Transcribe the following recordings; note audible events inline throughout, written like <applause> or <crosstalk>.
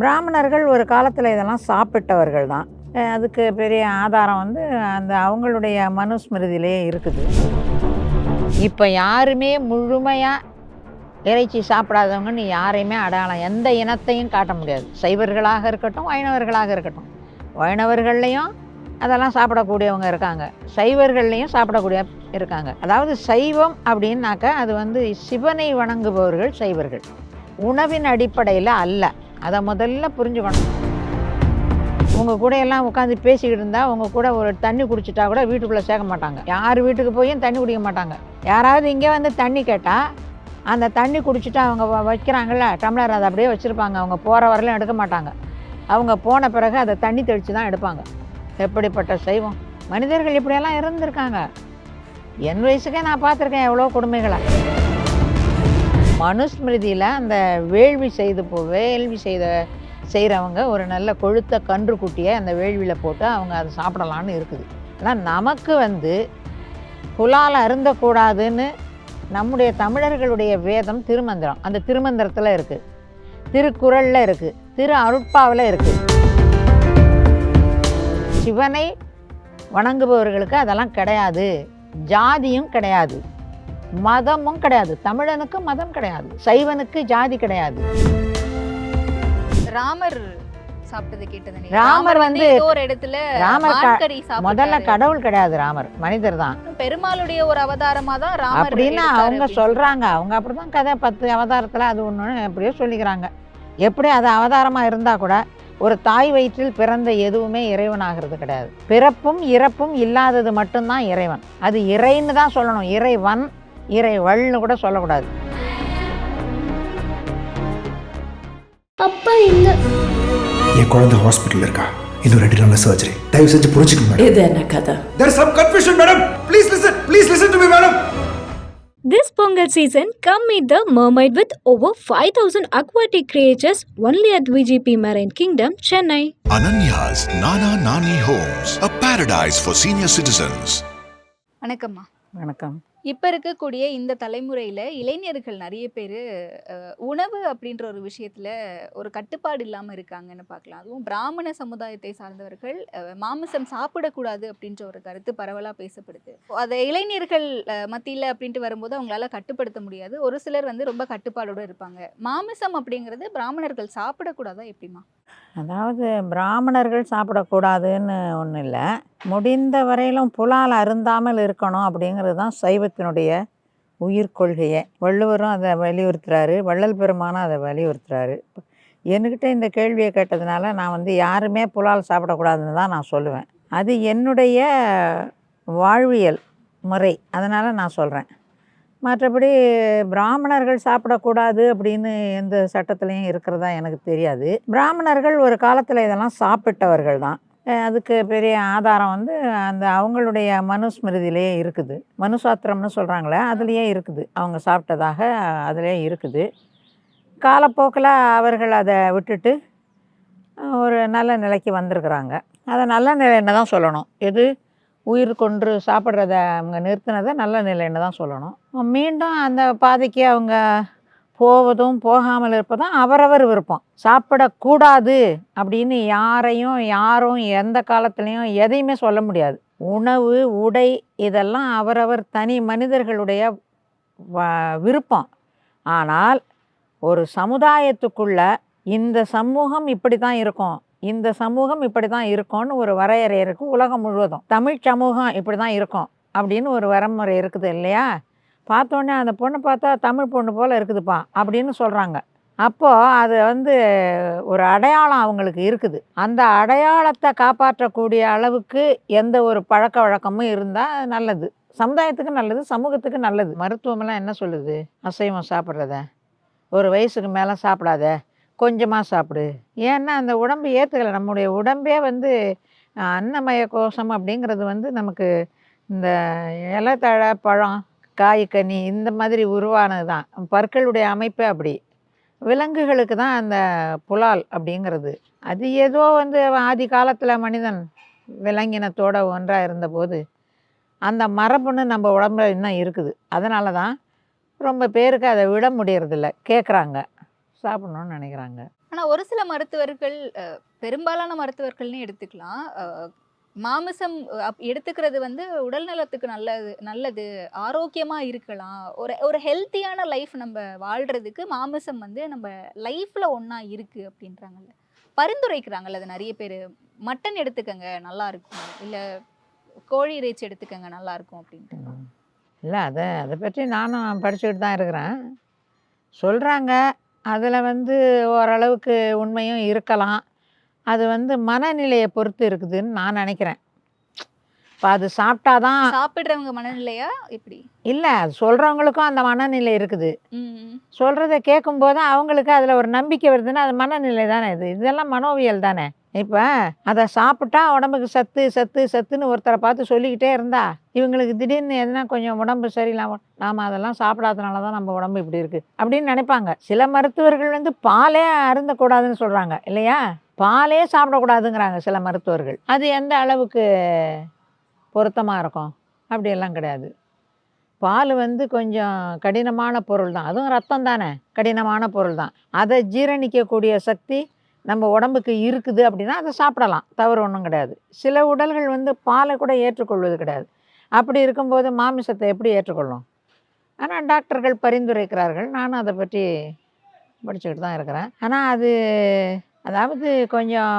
பிராமணர்கள் ஒரு காலத்தில் இதெல்லாம் சாப்பிட்டவர்கள் தான். அதுக்கு பெரிய ஆதாரம் வந்து அந்த அவங்களுடைய மனுஸ்மிருதியிலேயே இருக்குது. இப்போ யாருமே முழுமையாக இறைச்சி சாப்பிடாதவங்கன்னு யாரையுமே அடையாளம் எந்த இனத்தையும் காட்ட முடியாது. சைவர்களாக இருக்கட்டும் வைணவர்களாக இருக்கட்டும். வைணவர்கள்லேயும் அதெல்லாம் சாப்பிடக்கூடியவங்க இருக்காங்க. சைவர்கள்லேயும் சாப்பிடக்கூடிய இருக்காங்க. அதாவது சைவம் அப்படின்னாக்க அது வந்து சிவனை வணங்குபவர்கள் சைவர்கள். உணவின் அடிப்படையில் அல்ல. அதை முதல்ல புரிஞ்சுக்கணும். உங்கள் கூட எல்லாம் உட்காந்து பேசிக்கிட்டு இருந்தால் உங்கள் கூட ஒரு தண்ணி குடிச்சிட்டா கூட வீட்டுக்குள்ளே சேர்க்க மாட்டாங்க. யார் வீட்டுக்கு போயும் தண்ணி குடிக்க மாட்டாங்க. யாராவது இங்கே வந்து தண்ணி கேட்டால் அந்த தண்ணி குடிச்சிட்டு அவங்க வ- வைக்கிறாங்கல்ல டம்ளர் அதை அப்படியே வச்சுருப்பாங்க. அவங்க போகிற வரலாம் எடுக்க மாட்டாங்க. அவங்க போன பிறகு அதை தண்ணி தெளித்து தான் எடுப்பாங்க. எப்படிப்பட்ட சைவம்? மனிதர்கள் இப்படியெல்லாம் இருந்திருக்காங்க. என் வயசுக்கே நான் பார்த்துருக்கேன் எவ்வளோ கொடுமைகளை. மனுஸ்மிருதியில் அந்த வேள்வி செய்து போ வேள்வி செய்த செய்கிறவங்க ஒரு நல்ல கொழுத்த கன்று குட்டியை அந்த வேள்வியில் போட்டு அவங்க அதை சாப்பிடலான்னு இருக்குது. ஆனால் நமக்கு வந்து புலால் அருந்தக்கூடாதுன்னு நம்முடைய தமிழர்களுடைய வேதம் திருமந்திரம். அந்த திருமந்திரத்தில் இருக்குது திருக்குறளில் இருக்குது திரு அருட்பாவில் இருக்குது சிவனை வணங்குபவர்களுக்கு அதெல்லாம் கிடையாது. ஜாதியும் கிடையாது. மதமும் கிடையாது. தமிழனுக்கு மதம் கிடையாது. சைவனுக்கு ஜாதி கிடையாது. ராமர் சாப்பிட்டது கேட்டது. ராமர் வந்து ஒரு இடத்துல ராமர் முதல்ல. கடவுள் கிடையாது ராமர். மனிதர் தான். பெருமாளுடைய ஒரு அவதாரமா தான் ராமர் அப்படின்னு அவங்க சொல்றாங்க. அவங்க அப்படிதான் கதை பத்து அவதாரத்துல அது ஒன்று எப்படியோ சொல்லிக்கிறாங்க. எப்படி அது அவதாரமா இருந்தா கூட ஒரு தாய் வயிற்றில் பிறந்த எதுவுமே இறைவனாகிறது கிடையாது. பிறப்பும் இறப்பும் இல்லாதது மட்டும்தான் இறைவன். அது இறைன்னு தான் சொல்லணும். இறைவன் இறைவள்னு கூட சொல்லக்கூடாது அப்பா எங்க என் குழந்தை ஹாஸ்பிட்டல் இருக்கா இன்னும் ரெண்டு நாள்ல சர்ஜரி தயவு செஞ்சு புரிஞ்சுக்கணும் மேடம் இது என்ன கதை there some confusion madam please listen please listen to me madam This Pongal season, come meet the mermaid with over 5000 aquatic creatures only at VGP Marine Kingdom, Chennai. Ananya's Nana Nani Homes, a paradise for senior citizens. வணக்கம்மா வணக்கம் இப்ப இருக்கக்கூடிய இந்த தலைமுறையில இளைஞர்கள் நிறைய பேர் உணவு அப்படின்ற ஒரு விஷயத்துல ஒரு கட்டுப்பாடு இல்லாம இருக்காங்கன்னு பார்க்கலாம். அதுவும் பிராமண சமுதாயத்தை சார்ந்தவர்கள் அஹ், மாமிசம் சாப்பிடக்கூடாது அப்படின்ற ஒரு கருத்து பரவலா பேசப்படுது. அதை இளைஞர்கள் அஹ், மத்தியில அப்படின்ட்டு வரும்போது அவங்களால கட்டுப்படுத்த முடியாது. ஒரு சிலர் வந்து ரொம்ப கட்டுப்பாடோட இருப்பாங்க. மாமிசம் அப்படிங்கிறது பிராமணர்கள் சாப்பிடக்கூடாதா எப்படிமா அதாவது பிராமணர்கள் சாப்பிடக்கூடாதுன்னு ஒன்றும் இல்லை. முடிந்த வரையிலும் புலால் அருந்தாமல் இருக்கணும் அப்படிங்கிறது தான் சைவத்தினுடைய உயிர் கொள்கையை. வள்ளுவரும் அதை வலியுறுத்துறாரு வள்ளல் பெருமானும் அதை வலியுறுத்துறாரு. என்கிட்ட இந்த கேள்வியை கேட்டதுனால நான் வந்து யாருமே புலால் சாப்பிடக்கூடாதுன்னு தான் நான் சொல்லுவேன். அது என்னுடைய வாழ்வியல் முறை அதனால் நான் சொல்கிறேன் மற்றபடி பிராமணர்கள் சாப்பிடக்கூடாது அப்படின்னு எந்த சட்டத்துலேயும் இருக்கிறதா எனக்கு தெரியாது. பிராமணர்கள் ஒரு காலத்தில் இதெல்லாம் சாப்பிட்டவர்கள் தான். அதுக்கு பெரிய ஆதாரம் வந்து அந்த அவங்களுடைய மனுஸ்மிருதியிலேயே இருக்குது. மனுசாத்திரம்னு சொல்கிறாங்களே அதுலேயே இருக்குது. அவங்க சாப்பிட்டதாக அதுலேயே இருக்குது. காலப்போக்கில் அவர்கள் அதை விட்டுட்டு ஒரு நல்ல நிலைக்கு வந்திருக்கிறாங்க. அதை நல்ல நிலைன்னு தான் சொல்லணும். எது? உயிர் கொன்று சாப்பிட்றத அவங்க நிறுத்தினதை நல்ல நிலைன்னு தான் சொல்லணும். மீண்டும் அந்த பாதைக்கு அவங்க போவதும் போகாமல் இருப்பதும் அவரவர் விருப்பம். சாப்பிடக்கூடாது அப்படின்னு யாரையும் யாரும் எந்த காலத்துலேயும் எதையுமே சொல்ல முடியாது. உணவு உடை இதெல்லாம் அவரவர் தனி மனிதர்களுடைய வ- விருப்பம். ஆனால் ஒரு சமுதாயத்துக்குள்ள இந்த சமூகம் இப்படி தான் இருக்கும். இந்த சமூகம் இப்படி தான் இருக்கும்னு ஒரு வரையறை இருக்குது உலகம் முழுவதும். தமிழ் சமூகம் இப்படி தான் இருக்கும் அப்படின்னு ஒரு வரமுறை இருக்குது இல்லையா? பார்த்தோன்னே அந்த பொண்ணு பார்த்தா தமிழ் பொண்ணு போல் இருக்குதுப்பா அப்படின்னு சொல்கிறாங்க அப்போது அது வந்து ஒரு அடையாளம் அவங்களுக்கு இருக்குது. அந்த அடையாளத்தை காப்பாற்றக்கூடிய அளவுக்கு எந்த ஒரு பழக்க வழக்கமும் இருந்தால் நல்லது. சமுதாயத்துக்கு நல்லது சமூகத்துக்கு நல்லது. மருத்துவமெல்லாம் என்ன சொல்லுது? அசைவம் சாப்பிட்றத. ஒரு வயசுக்கு மேலே சாப்பிடாத. கொஞ்சமாக சாப்பிடு. ஏன்னா அந்த உடம்பு ஏற்றுக்கலை நம்முடைய உடம்பே வந்து அன்னமய கோஷம் அப்படிங்கிறது வந்து நமக்கு இந்த இலை தழை பழம் காய் கனி இந்த மாதிரி உருவானது தான் பற்களுடைய அமைப்பு அப்படி. விலங்குகளுக்கு தான் அந்த புலால் அப்படிங்கிறது. அது ஏதோ வந்து ஆதி காலத்தில் மனிதன் விலங்கினத்தோட ஒன்றாக இருந்தபோது அந்த மரபுன்னு நம்ம உடம்புல இன்னும் இருக்குது. அதனால தான் ரொம்ப பேருக்கு அதை விட முடியறதில்ல. கேட்குறாங்க சாப்பிடணும்னு நினைக்கிறாங்க. ஆனால் ஒரு சில மருத்துவர்கள் பெரும்பாலான மருத்துவர்கள்னு எடுத்துக்கலாம். மாமிசம் அப்- எடுத்துக்கிறது வந்து உடல் நலத்துக்கு நல்லது நல்லது. ஆரோக்கியமா இருக்கலாம். ஒரு ஒரு ஹெல்த்தியான லைஃப் நம்ம வாழ்றதுக்கு மாமிசம் வந்து நம்ம லைஃப்ல ஒன்றா இருக்கு அப்படின்றாங்கல்ல. பரிந்துரைக்கிறாங்கல்ல அது நிறைய பேர். மட்டன் எடுத்துக்கங்க நல்லா இருக்கும். இல்லை கோழி இறைச்சி எடுத்துக்கங்க நல்லா இருக்கும் அப்படின்ட்டு இல்லை அதை அதை பற்றி நானும் படிச்சுக்கிட்டு தான் இருக்கிறேன். சொல்கிறாங்க அதில் வந்து ஓரளவுக்கு உண்மையும் இருக்கலாம். அது வந்து மனநிலையை பொறுத்து இருக்குதுன்னு நான் நினைக்கிறேன். இப்போ அது சாப்பிட்டாதான் சாப்பிடுறவங்க மனநிலையா எப்படி? இல்லை அது சொல்கிறவங்களுக்கும் அந்த மனநிலை இருக்குது. சொல்கிறத கேட்கும்போது அவங்களுக்கு அதில் ஒரு நம்பிக்கை வருதுன்னா அது மனநிலை தானே இது? இதெல்லாம் மனோவியல் தானே? இப்போ அதை சாப்பிட்டா உடம்புக்கு சத்து சத்து சத்துன்னு ஒருத்தரை பார்த்து சொல்லிக்கிட்டே இருந்தா இவங்களுக்கு திடீர்னு எதுனா கொஞ்சம் உடம்பு சரியில்லாம நாம் அதெல்லாம் சாப்பிடாதனால தான் நம்ம உடம்பு இப்படி இருக்குது அப்படின்னு நினைப்பாங்க. சில மருத்துவர்கள் வந்து பாலே அருந்தக்கூடாதுன்னு சொல்கிறாங்க இல்லையா? பாலே சாப்பிடக்கூடாதுங்கிறாங்க சில மருத்துவர்கள். அது எந்த அளவுக்கு பொருத்தமாக இருக்கும்? அப்படியெல்லாம் கிடையாது. பால் வந்து கொஞ்சம் கடினமான பொருள் தான். அதுவும் ரத்தம் தானே? கடினமான பொருள் தான். அதை ஜீரணிக்கக்கூடிய சக்தி நம்ம உடம்புக்கு இருக்குது அப்படின்னா அதை சாப்பிடலாம். தவறு ஒன்றும் கிடையாது. சில உடல்கள் வந்து பாலை கூட ஏற்றுக்கொள்வது கிடையாது. அப்படி இருக்கும்போது மாமிசத்தை எப்படி ஏற்றுக்கொள்ளும்? ஆனால் டாக்டர்கள் பரிந்துரைக்கிறார்கள். நானும் அதை பற்றி படிச்சுக்கிட்டு தான் இருக்கிறேன். ஆனால் அது அதாவது கொஞ்சம்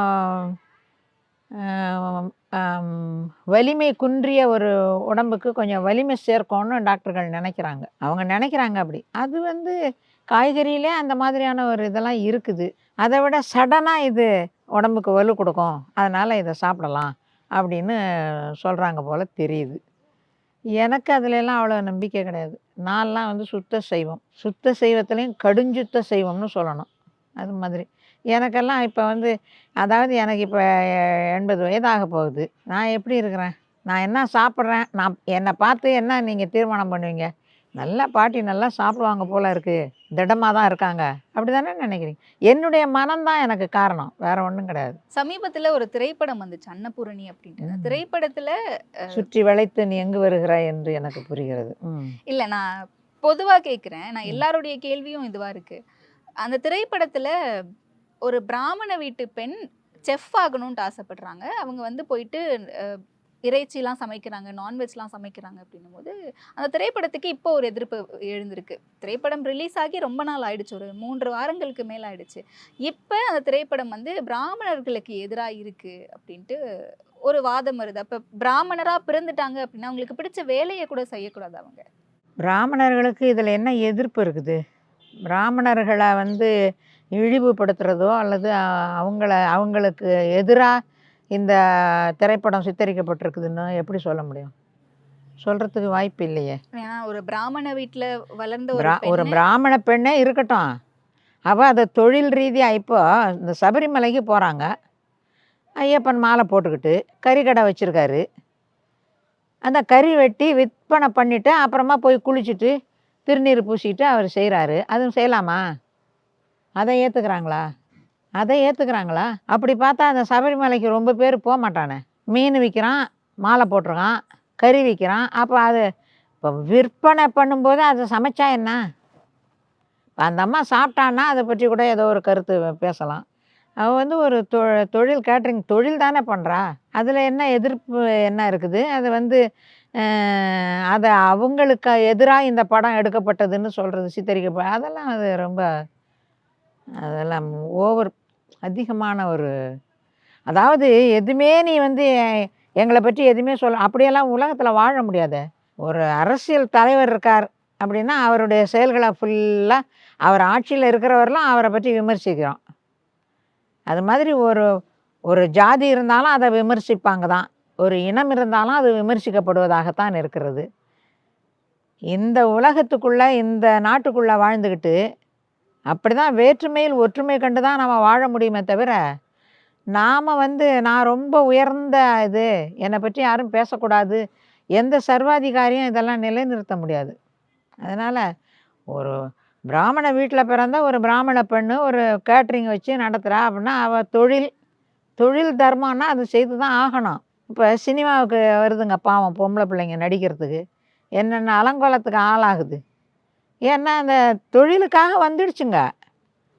வலிமை குன்றிய ஒரு உடம்புக்கு கொஞ்சம் வலிமை சேர்க்கணும்னு டாக்டர்கள் நினைக்கிறாங்க. அவங்க நினைக்கிறாங்க அப்படி. அது வந்து காய்கறியிலே அந்த மாதிரியான ஒரு இதெல்லாம் இருக்குது. அதை விட சடனாக இது உடம்புக்கு வலு கொடுக்கும். அதனால் இதை சாப்பிடலாம் அப்படின்னு சொல்கிறாங்க போல் தெரியுது. எனக்கு அதுலலாம் அவ்வளோ நம்பிக்கை கிடையாது. நான்லாம் வந்து சுத்த செய்வோம் சுத்த செய்வத்துலேயும் கடுஞ்சுத்த செய்வோம்னு சொல்லணும். அது மாதிரி. எனக்கெல்லாம் இப்போ வந்து அதாவது எனக்கு இப்போ எண்பது வயதாக போகுது. நான் எப்படி இருக்கிறேன்? நான் என்ன சாப்பிட்றேன்? நான் என்னை பார்த்து என்ன நீங்கள் தீர்மானம் பண்ணுவீங்க? நல்லா பாட்டி நல்லா சாப்பிடுவாங்க போல இருக்குது திடமாக தான் இருக்காங்க. அப்படி தானே நினைக்கிறீங்க? என்னுடைய மனம்தான் எனக்கு காரணம். வேற ஒன்றும் கிடையாது. சமீபத்துல ஒரு திரைப்படம் வந்துச்சு அன்னபூரணி அப்படின்ட்டு. திரைப்படத்துல சுற்றி வளைத்து நீ எங்கு வருகிறாய் என்று எனக்கு புரிகிறது. இல்ல நான் பொதுவா கேக்குறேன். நான். எல்லாருடைய கேள்வியும் இதுவா இருக்கு. அந்த திரைப்படத்துல ஒரு பிராமண வீட்டு பெண் செஃப் ஆகணும்ட்டு ஆசைப்படுறாங்க. அவங்க வந்து போயிட்டு இறைச்சிலாம் சமைக்கிறாங்க நான்வெஜ்லாம் சமைக்கிறாங்க அப்படின்னும் போது அந்த திரைப்படத்துக்கு இப்போ ஒரு எதிர்ப்பு எழுந்திருக்கு. திரைப்படம் ரிலீஸ் ஆகி ரொம்ப நாள் ஆயிடுச்சு. ஒரு மூன்று வாரங்களுக்கு மேல ஆயிடுச்சு. இப்போ அந்த திரைப்படம் வந்து பிராமணர்களுக்கு எதிராக இருக்கு அப்படின்ட்டு ஒரு வாதம் வருது. அப்போ பிராமணராக பிறந்துட்டாங்க அப்படின்னா அவங்களுக்கு பிடிச்ச வேலையை கூட செய்யக்கூடாது அவங்க. பிராமணர்களுக்கு இதில் என்ன எதிர்ப்பு இருக்குது? பிராமணர்களை வந்து இழிவுபடுத்துகிறதோ அல்லது அவங்கள அவங்களுக்கு எதிராக இந்த திரைப்படம் சித்தரிக்கப்பட்டிருக்குதுன்னு எப்படி சொல்ல முடியும்? சொல்கிறதுக்கு வாய்ப்பு இல்லையே. ஏன்னா ஒரு பிராமண வீட்ல வளர்ந்த ஒரு பிராமண பெண்ணே இருக்கட்டும். அவள் அதை தொழில் ரீதியாக இப்போ இந்த சபரிமலைக்கு போகிறாங்க ஐயப்பன் மாலை போட்டுக்கிட்டு கறிக்கடை வச்சுருக்காரு. அந்த கறி வெட்டி விற்பனை பண்ணிவிட்டு அப்புறமா போய் குளிச்சுட்டு திருநீர் பூசிட்டு அவர் செய்கிறாரு அதுவும் செய்யலாமா? அதை ஏற்றுக்கிறாங்களா அதை ஏற்றுக்கிறாங்களா அப்படி பார்த்தா அந்த சபரிமலைக்கு ரொம்ப பேர் போக மாட்டானே. மீன் விற்கிறான் மாலை போட்டிருக்கான் கறி விற்கிறான் அப்போ அது இப்போ விற்பனை பண்ணும்போது அதை சமைச்சா என்ன? இப்போ அந்த அம்மா சாப்பிட்டான்னா அதை பற்றி கூட ஏதோ ஒரு கருத்து பேசலாம். அவள் வந்து ஒரு தொ தொழில் கேட்ரிங் தொழில் தானே பண்ணுறா அதில் என்ன எதிர்ப்பு என்ன இருக்குது? அது வந்து அதை அவங்களுக்கு எதிராக இந்த படம் எடுக்கப்பட்டதுன்னு சொல்கிறது சித்தரிக்கப்ப அதெல்லாம் அது ரொம்ப அதெல்லாம் ஓவர் அதிகமான ஒரு அதாவது எதுவுமே நீ வந்து எங்களை பற்றி எதுவுமே சொல்ல அப்படியெல்லாம் உலகத்தில் வாழ முடியாது. ஒரு அரசியல் தலைவர் இருக்கார் அப்படின்னா அவருடைய செயல்களை ஃபுல்லாக அவர் ஆட்சியில் இருக்கிறவரெல்லாம் அவரை பற்றி விமர்சிக்கிறோம். அது மாதிரி ஒரு ஒரு ஜாதி இருந்தாலும் அதை விமர்சிப்பாங்க தான். ஒரு இனம் இருந்தாலும் அது விமர்சிக்கப்படுவதாகத்தான் இருக்கிறது. இந்த உலகத்துக்குள்ளே இந்த நாட்டுக்குள்ளே வாழ்ந்துக்கிட்டு அப்படி தான் வேற்றுமையில் ஒற்றுமை கண்டு தான் நம்ம வாழ முடியுமே தவிர நாம் வந்து நான் ரொம்ப உயர்ந்த இது என்னை பற்றி யாரும் பேசக்கூடாது எந்த சர்வாதிகாரியும் இதெல்லாம் நிலைநிறுத்த முடியாது. அதனால் ஒரு பிராமண வீட்டில் பிறந்த ஒரு பிராமண பெண்ணு ஒரு கேட்ரிங் வச்சு நடத்துகிறா அப்படின்னா அவள் தொழில் தொழில் தர்மம்னா அது செய்து தான் ஆகணும். இப்போ சினிமாவுக்கு வருதுங்க பாவம் பொம்பளை பிள்ளைங்க நடிக்கிறதுக்கு. என்னென்ன அலங்கோலத்துக்கு ஆளாகுது. ஏன்னா அந்த தொழிலுக்காக வந்துடுச்சுங்க.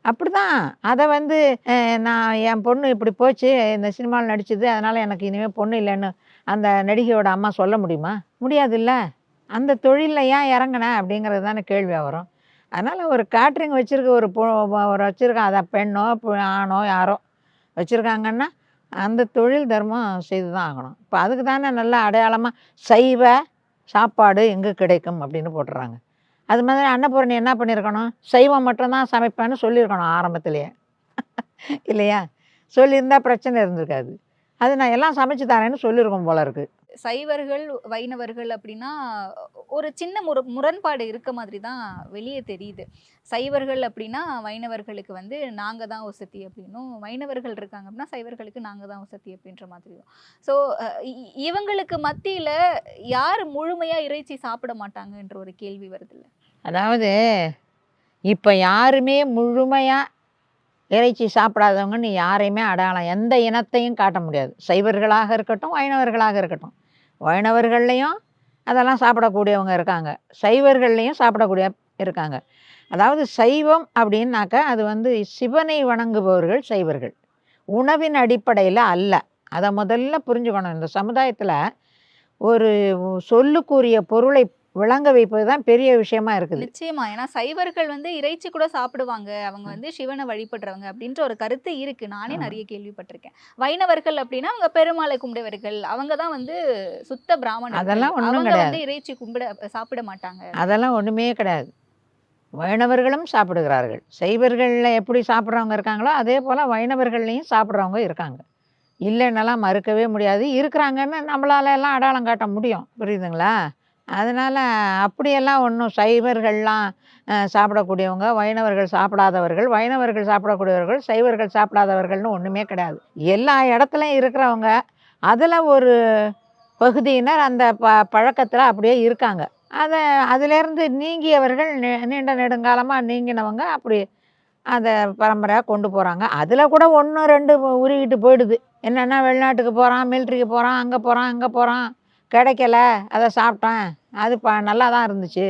அப்படி தான் அதை வந்து நான் என் பொண்ணு இப்படி போச்சு இந்த சினிமாவில் நடிச்சது அதனால் எனக்கு இனிமேல் பொண்ணு இல்லைன்னு அந்த நடிகையோட அம்மா சொல்ல முடியுமா? முடியாதுல்ல. அந்த தொழிலில் ஏன் இறங்கினேன் அப்படிங்கிறது தானே கேள்வியாக வரும். அதனால் ஒரு கேட்ரிங் வச்சுருக்க ஒரு பொ ஒரு வச்சுருக்கா அதை பெண்ணோ ஆணோ யாரோ வச்சுருக்காங்கன்னா அந்த தொழில் தர்மம் செய்து தான் ஆகணும். இப்போ அதுக்கு தானே நல்லா அடையாளமாக சைவ சாப்பாடு எங்கே கிடைக்கும் அப்படின்னு போட்டுறாங்க. அது மாதிரி அன்னபூரணி என்ன பண்ணியிருக்கணும் சைவம் மட்டும்தான் சமைப்பேன்னு சொல்லியிருக்கணும் ஆரம்பத்திலேயே. <laughs> இல்லையா? சொல்லியிருந்தா பிரச்சனை இருந்திருக்காது. அது நான் எல்லாம் சமைச்சு தரேன்னு சொல்லியிருக்கோம் போல இருக்கு. சைவர்கள் வைணவர்கள் அப்படின்னா ஒரு சின்ன முர முரண்பாடு இருக்க மாதிரி தான் வெளியே தெரியுது. சைவர்கள் அப்படின்னா வைணவர்களுக்கு வந்து நாங்கள் தான் வசதி அப்படின்னும். வைணவர்கள் இருக்காங்க அப்படின்னா சைவர்களுக்கு நாங்கள் தான் வசதி அப்படின்ற மாதிரி ஸோ இவங்களுக்கு மத்தியில் யார் முழுமையாக இறைச்சி சாப்பிட மாட்டாங்கன்ற ஒரு கேள்வி வருதுல்ல. அதாவது இப்போ யாருமே முழுமையாக இறைச்சி சாப்பிடாதவங்கன்னு யாரையுமே அடையாளம் எந்த இனத்தையும் காட்ட முடியாது. சைவர்களாக இருக்கட்டும் வைணவர்களாக இருக்கட்டும். வைணவர்கள்லேயும் அதெல்லாம் சாப்பிடக்கூடியவங்க இருக்காங்க. சைவர்கள்லேயும் சாப்பிடக்கூடிய இருக்காங்க. அதாவது சைவம் அப்படின்னாக்கா அது வந்து சிவனை வணங்குபவர்கள் சைவர்கள். உணவின் அடிப்படையில் அல்ல. அதை முதல்ல புரிஞ்சுக்கணும். இந்த சமுதாயத்தில் ஒரு சொல்லுக்குரிய பொருளை விளங்க வைப்பது தான் பெரிய விஷயமா இருக்குது. நிச்சயமா. ஏன்னா சைவர்கள் வந்து இறைச்சி கூட சாப்பிடுவாங்க. அவங்க வந்து சிவனை வழிபடுறவங்க அப்படின்ற ஒரு கருத்து இருக்கு. நானே. நிறைய கேள்விப்பட்டிருக்கேன். வைணவர்கள் அப்படின்னா அவங்க பெருமாளை கும்பிடுவர்கள். அவங்க தான் வந்து சுத்த பிராமணர்கள். அதெல்லாம் அவங்க கிடையாது. வந்து இறைச்சி கும்பிட சாப்பிட மாட்டாங்க. அதெல்லாம் ஒன்றுமே கிடையாது. வைணவர்களும் சாப்பிடுகிறார்கள். சைவர்களில் எப்படி சாப்பிட்றவங்க இருக்காங்களோ அதே போல் வைணவர்கள்லையும் சாப்பிட்றவங்க இருக்காங்க. இல்லைன்னெல்லாம் மறுக்கவே முடியாது. இருக்கிறாங்கன்னு நம்மளால எல்லாம் அடையாளம் காட்ட முடியும். புரியுதுங்களா? அதனால் அப்படியெல்லாம் ஒன்றும் சைவர்கள்லாம் சாப்பிடக்கூடியவங்க வைணவர்கள் சாப்பிடாதவர்கள் வைணவர்கள் சாப்பிடக்கூடியவர்கள் சைவர்கள் சாப்பிடாதவர்கள்னு ஒன்றுமே கிடையாது. எல்லா இடத்துலையும் இருக்கிறவங்க அதில் ஒரு பகுதியினர் அந்த ப பழக்கத்தில் அப்படியே இருக்காங்க. அதை அதிலேருந்து நீங்கியவர்கள் நீ- நீண்ட நெடுங்காலமாக நீங்கினவங்க அப்படி அதை பரம்பரையாக கொண்டு போகிறாங்க அதில் கூட ஒன்று ரெண்டு உருகிட்டு போயிடுது. என்னென்னா வெளிநாட்டுக்கு போகிறான் மிலிட்ரிக்கு போகிறான் அங்கே போகிறான் அங்கே போகிறான் கிடைக்கல அதை சாப்பிட்டேன். அது ப நல்லா தான் இருந்துச்சு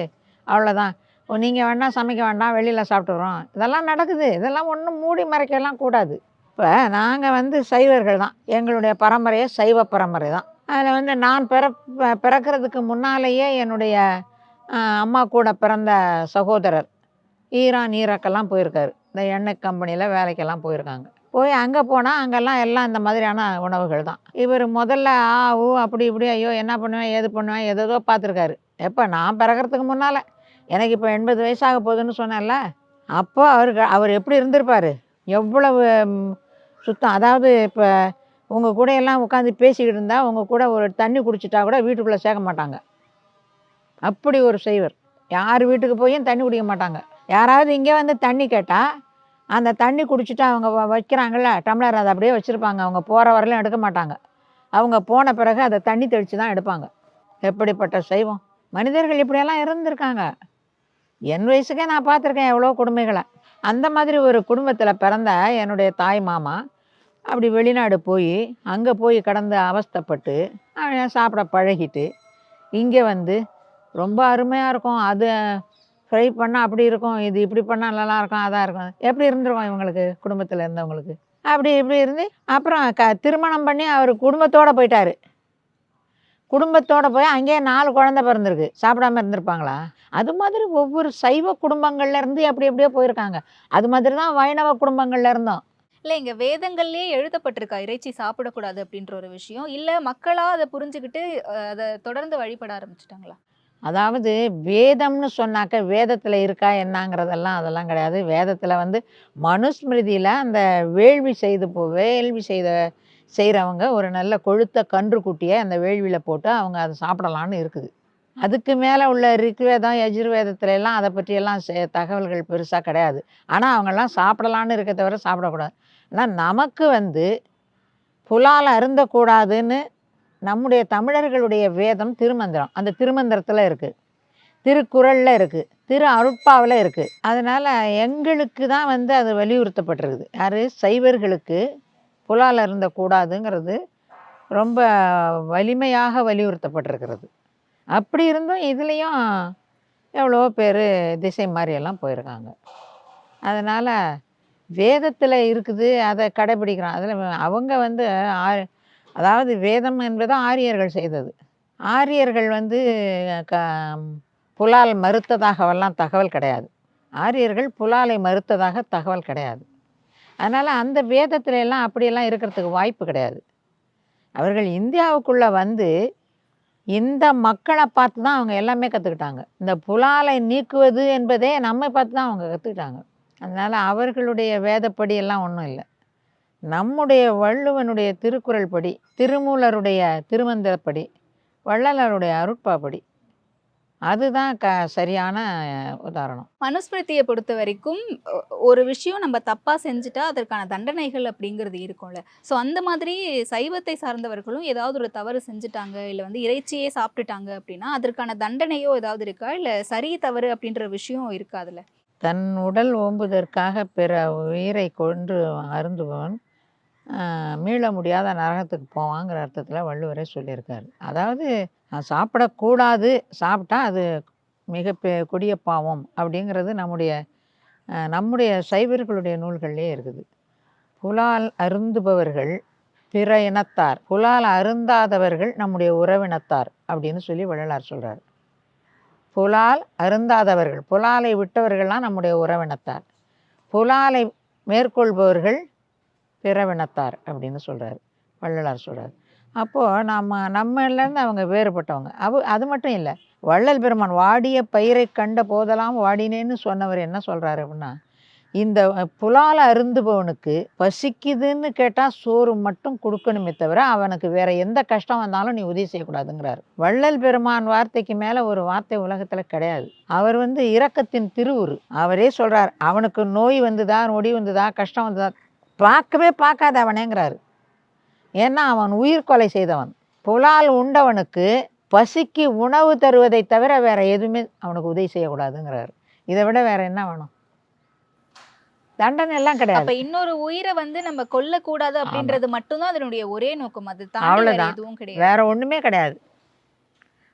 அவ்வளோதான் நீங்கள் வேணால் சமைக்க வேண்டாம் வெளியில் சாப்பிட்டுறோம் இதெல்லாம் நடக்குது. இதெல்லாம் ஒன்றும் மூடி மறைக்கலாம் கூடாது. இப்போ நாங்கள் வந்து சைவர்கள் தான். எங்களுடைய பரம்பரையே சைவ பரம்பரை தான். அதில் வந்து நான் பிற பிறக்கிறதுக்கு முன்னாலேயே என்னுடைய அம்மா கூட பிறந்த சகோதரர் ஈரான் ஈராக்கெல்லாம் போயிருக்காரு. இந்த எண்ணெய் கம்பெனியில் வேலைக்கெல்லாம் போயிருக்காங்க. போய் அங்கே போனால் அங்கெல்லாம் எல்லாம் இந்த மாதிரியான உணவுகள் தான். இவர் முதல்ல ஆ ஊ அப்படி இப்படி ஐயோ என்ன பண்ணுவேன் ஏது பண்ணுவேன் ஏதேதோ பார்த்துருக்காரு. எப்போ? நான் பிறக்கிறதுக்கு முன்னால். எனக்கு இப்போ எண்பது வயசாக போகுதுன்னு சொன்னேன்ல. அப்போ அவருக்கு அவர் எப்படி இருந்திருப்பார்? எவ்வளவு சுத்தம். அதாவது இப்போ உங்கள் கூட எல்லாம் உட்காந்து பேசிக்கிட்டு இருந்தால் உங்கள் கூட ஒரு தண்ணி குடிச்சிட்டா கூட வீட்டுக்குள்ளே சேர்க்க மாட்டாங்க. அப்படி ஒரு செய்வர். யார் வீட்டுக்கு போயும் தண்ணி குடிக்க மாட்டாங்க. யாராவது இங்கே வந்து தண்ணி கேட்டால் அந்த தண்ணி குடிச்சிட்டு அவங்க வைக்கிறாங்கள்ல டம்ளர் அதை அப்படியே வச்சுருப்பாங்க. அவங்க போகிற வரலையும் எடுக்க மாட்டாங்க. அவங்க போன பிறகு அதை தண்ணி தெளித்து தான் எடுப்பாங்க. எப்படிப்பட்ட சைவம்? மனிதர்கள் இப்படியெல்லாம் இருந்திருக்காங்க. என் வயசுக்கே நான் பார்த்துருக்கேன் எவ்வளோ கொடுமைகளை. அந்த மாதிரி ஒரு குடும்பத்தில் பிறந்த என்னுடைய தாய் மாமா அப்படி வெளிநாடு போய் அங்கே போய் கடந்து அவஸ்தைப்பட்டு அவன் சாப்பிட பழகிட்டு இங்கே வந்து ரொம்ப அருமையாக இருக்கும். அது ஃப்ரை பண்ணால் அப்படி இருக்கும். இது இப்படி பண்ணால் நல்லா இருக்கும். அதாக இருக்கும். எப்படி இருந்துருக்கும் இவங்களுக்கு? குடும்பத்தில் இருந்தவங்களுக்கு. அப்படி இப்படி இருந்து அப்புறம் க திருமணம் பண்ணி அவர் குடும்பத்தோடு போயிட்டார். குடும்பத்தோட போய் அங்கேயே நாலு குழந்தை பிறந்திருக்கு. சாப்பிடாம இருந்திருப்பாங்களா? அது மாதிரி ஒவ்வொரு சைவ குடும்பங்கள்லேருந்து அப்படி அப்படியே போயிருக்காங்க. அது மாதிரி தான் வைணவ குடும்பங்கள்ல இருந்தோம். இல்லை இங்கே வேதங்கள்லேயே எழுதப்பட்டிருக்கா இறைச்சி சாப்பிடக்கூடாது அப்படின்ற ஒரு விஷயம். இல்லை மக்களாக அதை புரிஞ்சுக்கிட்டு அதை தொடர்ந்து வழிபட ஆரம்பிச்சிட்டாங்களா? அதாவது வேதம்னு சொன்னாக்க வேதத்தில் இருக்கா என்னங்கிறதெல்லாம் அதெல்லாம் கிடையாது. வேதத்தில் வந்து மனுஸ்மிருதியில் அந்த வேள்வி செய்து போ வேள்வி செய்த செய்கிறவங்க ஒரு நல்ல கொழுத்த கன்றுக்குட்டியை அந்த வேள்வியில் போட்டு அவங்க அதை சாப்பிடலான்னு இருக்குது. அதுக்கு மேலே உள்ள ரிக்வேதம் யஜுர்வேதத்துல எல்லாம் அதை பற்றியெல்லாம் செ- தகவல்கள் பெருசாக கிடையாது. ஆனால் அவங்கெல்லாம் சாப்பிடலான்னு இருக்க தவிர சாப்பிடக்கூடாது. ஆனால் நமக்கு வந்து புலால் அருந்தக்கூடாதுன்னு நம்முடைய தமிழர்களுடைய வேதம் திருமந்திரம். அந்த திருமந்திரத்தில் இருக்குது திருக்குறளில் இருக்குது திரு அருட்பாவில் இருக்குது அதனால் எங்களுக்கு தான் வந்து அது வலியுறுத்தப்பட்டிருக்குது. யார்? சைவர்களுக்கு புலால் இருந்தக்கூடாதுங்கிறது ரொம்ப வலிமையாக வலியுறுத்தப்பட்டிருக்கிறது. அப்படி இருந்தும் இதுலேயும் எவ்வளோ பேர் திசை மாதிரியெல்லாம் போயிருக்காங்க. அதனால் வேதத்தில் இருக்குது அதை கடைபிடிக்கிறான் அதில் அவங்க வந்து ஆ- அதாவது வேதம் என்பது ஆரியர்கள் செய்தது. ஆரியர்கள் வந்து க புலால் மறுத்ததாகவெல்லாம் தகவல் கிடையாது. ஆரியர்கள் புலாலை மறுத்ததாக தகவல் கிடையாது. அதனால் அந்த வேதத்துல எல்லாம் அப்படியெல்லாம் இருக்கிறதுக்கு வாய்ப்பு கிடையாது. அவர்கள் இந்தியாவுக்குள்ளே வந்து இந்த மக்களை பார்த்து தான் அவங்க எல்லாமே கற்றுக்கிட்டாங்க இந்த புலாலை நீக்குவது என்பதே நம்மை பார்த்து தான் அவங்க கற்றுக்கிட்டாங்க அதனால் அவர்களுடைய வேதப்படி எல்லாம் ஒன்றும் இல்லை. நம்முடைய வள்ளுவனுடைய திருக்குறள் படி திருமூலருடைய திருமந்திரப்படி வள்ளலாருடைய அருட்பாப்படி. அதுதான் க சரியான உதாரணம். மனுஸ்மிருதியை பொறுத்த வரைக்கும் ஒரு விஷயம் நம்ம தப்பா செஞ்சுட்டா அதற்கான தண்டனைகள் அப்படிங்கிறது இருக்கும்ல. ஸோ அந்த மாதிரி சைவத்தை சார்ந்தவர்களும் ஏதாவது ஒரு தவறு செஞ்சுட்டாங்க இல்லை வந்து இறைச்சியே சாப்பிட்டுட்டாங்க அப்படின்னா அதற்கான தண்டனையோ ஏதாவது இருக்கா? இல்லை சரி தவறு அப்படின்ற விஷயம் இருக்காதுல்ல? தன் உடல் ஓம்புவதற்காக பிற உயிரை கொன்று அருந்துபவன் மீள முடியாத நரகத்துக்கு போவாங்கிற அர்த்தத்தில் வள்ளுவரே சொல்லியிருக்காரு. அதாவது சாப்பிடக்கூடாது சாப்பிட்டா அது மிக கொடிய பாவம் அப்படிங்கிறது நம்முடைய நம்முடைய சைவர்களுடைய நூல்கள்லேயே இருக்குது. புலால் அருந்துபவர்கள் பிற இனத்தார் புலால் அருந்தாதவர்கள் நம்முடைய உறவினத்தார் அப்படின்னு சொல்லி வள்ளலார் சொல்கிறார் புலால் அருந்தாதவர்கள் புலாலை விட்டவர்கள்லாம் நம்முடைய உறவினத்தார். புலாலை மேற்கொள்பவர்கள் பிறவினத்தார் அப்படின்னு சொல்கிறார் வள்ளலார் சொல்கிறார் அப்போது நம்ம நம்மலேருந்து அவங்க வேறுபட்டவங்க. அவ அது மட்டும் இல்லை. வள்ளல் பெருமான் வாடிய பயிரை கண்ட போதெல்லாம் வாடினேன்னு சொன்னவர் என்ன சொல்கிறாரு அப்படின்னா இந்த புலால் அருந்துபவனுக்கு பசிக்குதுன்னு கேட்டால் சோறு மட்டும் கொடுக்கணுமே தவிர அவனுக்கு வேற எந்த கஷ்டம் வந்தாலும் நீ உதவி செய்யக்கூடாதுங்கிறார். வள்ளல் பெருமான் வார்த்தைக்கு மேலே ஒரு வார்த்தை உலகத்தில் கிடையாது. அவர் வந்து இரக்கத்தின் திருவுரு. அவரே சொல்கிறார் அவனுக்கு நோய் வந்ததா நொடி வந்துதா கஷ்டம் வந்ததா பார்க்கவே பார்க்காத அவனேங்கிறாரு. ஏன்னா அவன் உயிர் கொலை செய்தவன். புலால் உண்டவனுக்கு பசிக்கு உணவு தருவதை தவிர வேற எதுவுமே அவனுக்கு உதவி செய்யக்கூடாதுங்கிறாரு. இதை விட வேற என்ன வேணும்? தண்டனை எல்லாம் கிடையாது. இன்னொரு உயிரை வந்து நம்ம கொல்லக்கூடாது அப்படின்றது மட்டும்தான் அதனுடைய ஒரே நோக்கம். அது தாண்டி வேற அவ்வளவுதான். எதுவும் கிடையாது. வேற ஒண்ணுமே கிடையாது.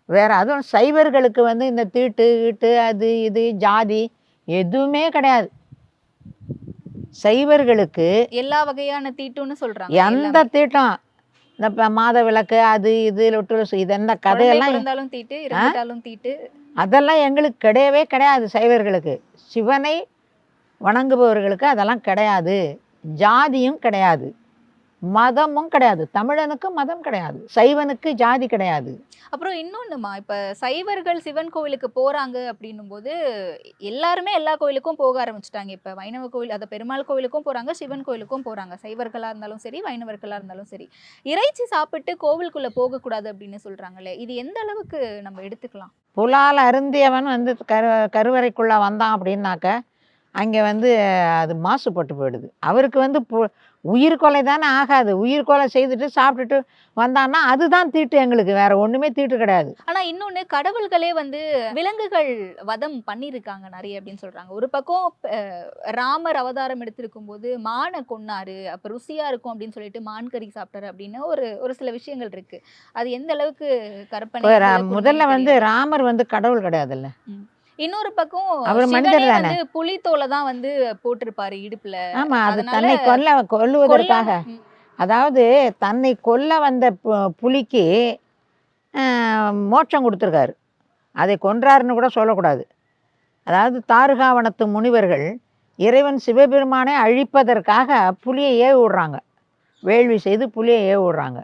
வேற அதுவும் சைவர்களுக்கு வந்து இந்த தீட்டு கீட்டு அது இது ஜாதி எதுவுமே கிடையாது. சைவர்களுக்கு எல்லா வகையான தீட்டுன்னு சொல்றாங்க எந்த. தீட்டம் இந்த மாத விளக்கு அது இது லொட்டு இது குழந்தை கதையெல்லாம் தீட்டு இறந்துட்டாலும் தீட்டு. அதெல்லாம் எங்களுக்கு கிடையவே கிடையாது சைவர்களுக்கு. சிவனை வணங்குபவர்களுக்கு அதெல்லாம் கிடையாது. ஜாதியும் கிடையாது. மதமும் கிடையாது. தமிழனுக்கு மதம் கிடையாது. சைவனுக்கு ஜாதி கிடையாது. அப்புறம் இன்னொன்னுமா? இப்ப சைவர்கள் சிவன் கோவிலுக்கு போறாங்க அப்படின்னும் போது எல்லாருமே எல்லா கோயிலுக்கும் போக ஆரம்பிச்சுட்டாங்க. இப்ப வைணவ கோவில் அத பெருமாள் கோவிலுக்கும் போறாங்க சிவன் கோவிலுக்கும் போறாங்க. சைவர்களா இருந்தாலும் சரி வைணவர்களா இருந்தாலும் சரி. இறைச்சி சாப்பிட்டு கோவிலுக்குள்ள போக கூடாது அப்படின்னு சொல்றாங்களே இது எந்த அளவுக்கு நம்ம எடுத்துக்கலாம்? புலால் அருந்தியவன் வந்து கரு கருவறைக்குள்ளே வந்தான் அப்படின்னாக்க அங்கே வந்து அது மாசுபட்டு போயிடுது. அவருக்கு வந்து பு உயிர் கொலை தானே ஆகாது. உயிர் கொலை செய்துட்டு சாப்பிட்டுட்டு வந்தான்னா அதுதான் தீட்டு எங்களுக்கு. வேற ஒன்றுமே தீட்டு கிடையாது. ஆனா இன்னொன்னு கடவுள்களே வந்து விலங்குகள் வதம் பண்ணியிருக்காங்க நிறைய அப்படின்னு சொல்றாங்க. ஒரு பக்கம் ராமர் அவதாரம் எடுத்திருக்கும் போது மானை கொன்னாரு அப்ப ருசியா இருக்கும் அப்படின்னு சொல்லிட்டு மான் கறி சாப்பிட்டாரு அப்படின்னு ஒரு ஒரு சில விஷயங்கள் இருக்கு. அது எந்த அளவுக்கு கற்பனை முதல்ல வந்து. ராமர் வந்து கடவுள் கிடையாதுல்ல. இன்னொரு பக்கம் அவர் மனிதர் தானே? புலித்தோலை தான் வந்து போட்டிருப்பாரு இடுப்புல. ஆமா அது தன்னை கொல்ல கொல்லுவதற்காக. அதாவது தன்னை கொல்ல வந்த புலிக்கு மோட்சம் கொடுத்துருக்காரு. அதை கொன்றாருன்னு கூட சொல்லக்கூடாது. அதாவது தாருகாவனத்து முனிவர்கள் இறைவன் சிவபெருமானை அழிப்பதற்காக புலியை ஏவி விடுறாங்க. வேள்வி செய்து புலியை ஏவி விடுறாங்க.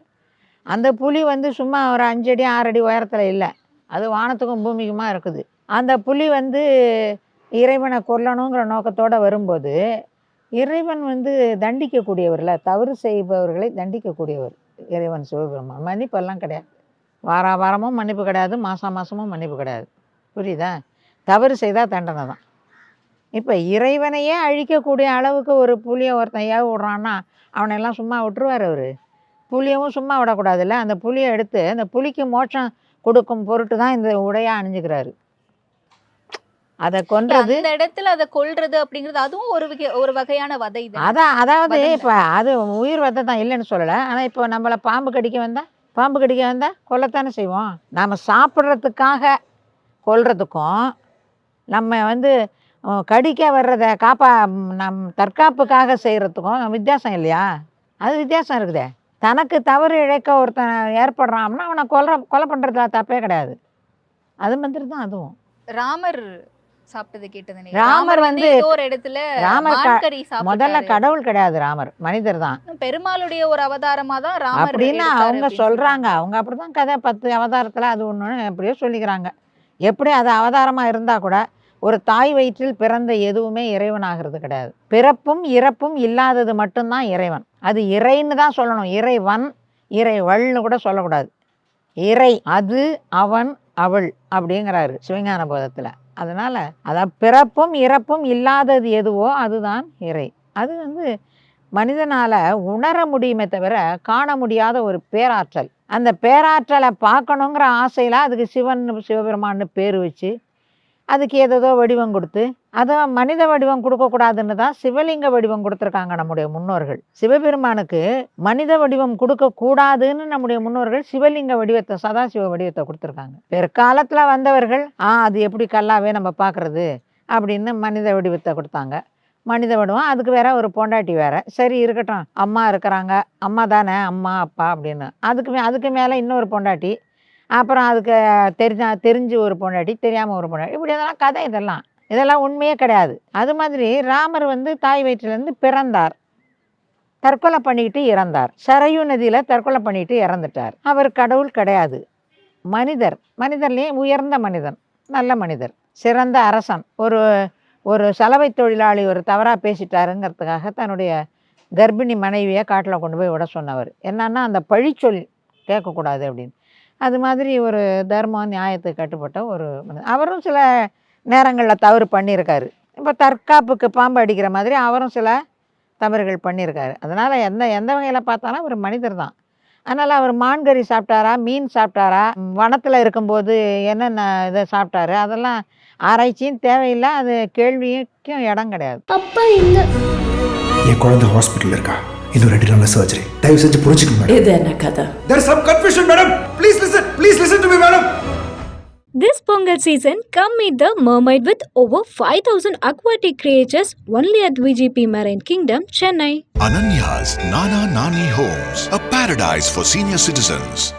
அந்த புலி வந்து சும்மா ஒரு அஞ்சடி ஆறடி உயரத்தில் இல்லை. அது வானத்துக்கும் பூமிக்குமா இருக்குது. அந்த புலி வந்து இறைவனை கொல்லணுங்கிற நோக்கத்தோடு வரும்போது இறைவன் வந்து தண்டிக்கக்கூடியவர்ல தவறு செய்பவர்களை தண்டிக்கக்கூடியவர் இறைவன் சிவபெருமான். மன்னிப்பெல்லாம் கிடையாது. வார வாரமும் மன்னிப்பு கிடையாது மாதம் மாதமும் மன்னிப்பு கிடையாது. புரியுதா? தவறு செய்தால் தண்டனை தான். இப்போ இறைவனையே அழிக்கக்கூடிய அளவுக்கு ஒரு புளியை ஒருத்தன் ஏவ விட்றான்னா அவனையெல்லாம் சும்மா விட்டுருவார் அவர். புளியவும் சும்மா விடக்கூடாதுல்ல? அந்த புளியை எடுத்து அந்த புளிக்கு மோட்சம் கொடுக்கும் பொருட்டு தான் இந்த உடையாக அணிஞ்சுக்கிறாரு. அதை கொன்றது அந்த இடத்துல அதை கொல்றது அப்படிங்கிறது அதுவும் ஒரு ஒரு வகையான வதை தான் அதான் அதாவது. இப்போ அது உயிர் வதை தான் இல்லைன்னு சொல்லலை. ஆனால் இப்போ நம்மளை பாம்பு கடிக்க வந்தால் பாம்பு கடிக்க வந்தால் கொல்லத்தானே செய்வோம். நம்ம சாப்பிட்றதுக்காக கொல்றதுக்கும் நம்ம வந்து கடிக்க வர்றதை காப்பா நம் தற்காப்புக்காக செய்கிறதுக்கும் வித்தியாசம் இல்லையா? அது வித்தியாசம் இருக்குதே. தனக்கு தவறு இழைக்க ஒருத்தன் ஏற்படுறான்னா அவனை கொலை கொலை பண்ணுறதுல தப்பே கிடையாது. அது மாதிரி தான் அதுவும். ராமர் சாப்பிட்டதை கேட்டது ராமர் வந்து- ஒரு இடத்துல ராமர் முதல்ல. கடவுள் கிடையாது ராமர் மனிதர் தான். பெருமாளுடைய ஒரு அவதாரமா தான் ராமர் அப்படின்னு அவங்க சொல்றாங்க. அவங்க அப்படிதான் கதை பத்து அவதாரத்துல அது ஒன்று எப்படியோ சொல்லிக்கிறாங்க. எப்படி அது அவதாரமா இருந்தா கூட ஒரு தாய் வயிற்றில் பிறந்த எதுவுமே இறைவனாகிறது கிடையாது. பிறப்பும் இறப்பும் இல்லாதது மட்டும்தான் இறைவன். அது இறைன்னு தான் சொல்லணும். இறைவன் இறைவள்னு கூட சொல்லக்கூடாது. இறை அது அவன் அவள் அப்படிங்கிறாரு சிவஞான போதத்துல அதனால் அதான் பிறப்பும் இறப்பும் இல்லாதது எதுவோ அதுதான் இறை. அது வந்து மனிதனால் உணர முடியுமே தவிர காண முடியாத ஒரு பேராற்றல். அந்த பேராற்றலை பார்க்கணுங்கிற ஆசையில் அதுக்கு சிவன் சிவபெருமான்னு பேர் வச்சு அதுக்கு ஏதேதோ வடிவம் கொடுத்து அதை மனித வடிவம் கொடுக்கக்கூடாதுன்னு தான் சிவலிங்க வடிவம் கொடுத்துருக்காங்க நம்முடைய முன்னோர்கள். சிவபெருமானுக்கு மனித வடிவம் கொடுக்கக்கூடாதுன்னு நம்முடைய முன்னோர்கள் சிவலிங்க வடிவத்தை சதாசிவ வடிவத்தை கொடுத்துருக்காங்க. பிற்காலத்தில் வந்தவர்கள் ஆ அது எப்படி கல்லாவே நம்ம பார்க்குறது அப்படின்னு மனித வடிவத்தை கொடுத்தாங்க. மனித வடிவம் அதுக்கு வேற ஒரு பொண்டாட்டி வேற. சரி இருக்கட்டும் அம்மா இருக்கிறாங்க அம்மா தானே அம்மா அப்பா அப்படின்னு. அதுக்கு மே அதுக்கு மேலே இன்னொரு பொண்டாட்டி அப்புறம் அதுக்கு தெரிஞ்ச தெரிஞ்சு ஒரு பொண்டாட்டி தெரியாமல் ஒரு பொண்டாட்டி இப்படி இதெல்லாம் கதை இதெல்லாம். இதெல்லாம் உண்மையே கிடையாது. அது மாதிரி ராமர் வந்து தாய் வயிற்றிலேருந்து பிறந்தார். தற்கொலை பண்ணிக்கிட்டு இறந்தார். சரையு நதியில் தற்கொலை பண்ணிக்கிட்டு இறந்துட்டார். அவர் கடவுள் கிடையாது. மனிதர். மனிதர்லேயும் உயர்ந்த மனிதன். நல்ல மனிதர். சிறந்த அரசன். ஒரு ஒரு சலவை தொழிலாளி ஒரு தவறாக பேசிட்டாருங்கிறதுக்காக தன்னுடைய கர்ப்பிணி மனைவியை காட்டில் கொண்டு போய் விட சொன்னவர். என்னன்னா அந்த பழிச்சொல் கேட்கக்கூடாது அப்படின்னு. அது மாதிரி ஒரு தர்மம் நியாயத்துக்கு கட்டுப்பட்ட ஒரு அவரும் சில நேரங்களில் தவறு பண்ணியிருக்காரு இப்போ தற்காப்புக்கு பாம்பு அடிக்கிற மாதிரி அவரும் சில தவறுகள் பண்ணியிருக்காரு அதனால் எந்த எந்த வகையில் பார்த்தாலும் அவர் மனிதர் தான். அதனால் அவர் மான்கறி சாப்பிட்டாரா மீன் சாப்பிட்டாரா வனத்தில் இருக்கும்போது என்னென்ன இதை சாப்பிட்டாரு அதெல்லாம் ஆராய்ச்சியும் தேவையில்லை அது கேள்விக்கும் இடம் கிடையாது. அப்பா எங்க என் குழந்தை ஹாஸ்பிட்டலில் இருக்கா? இன்னும் ரெண்டு நாளில் சர்ஜரி தயவு செஞ்சு புரிஞ்சுக்கணும் மேடம் இது என்ன கதை? Is some confusion, madam. Please listen. Please listen to me, madam. This Pongal season, come meet the mermaid with over 5000 aquatic creatures only at VGP Marine Kingdom, Chennai. Ananya's Nana Nani Homes, a paradise for senior citizens.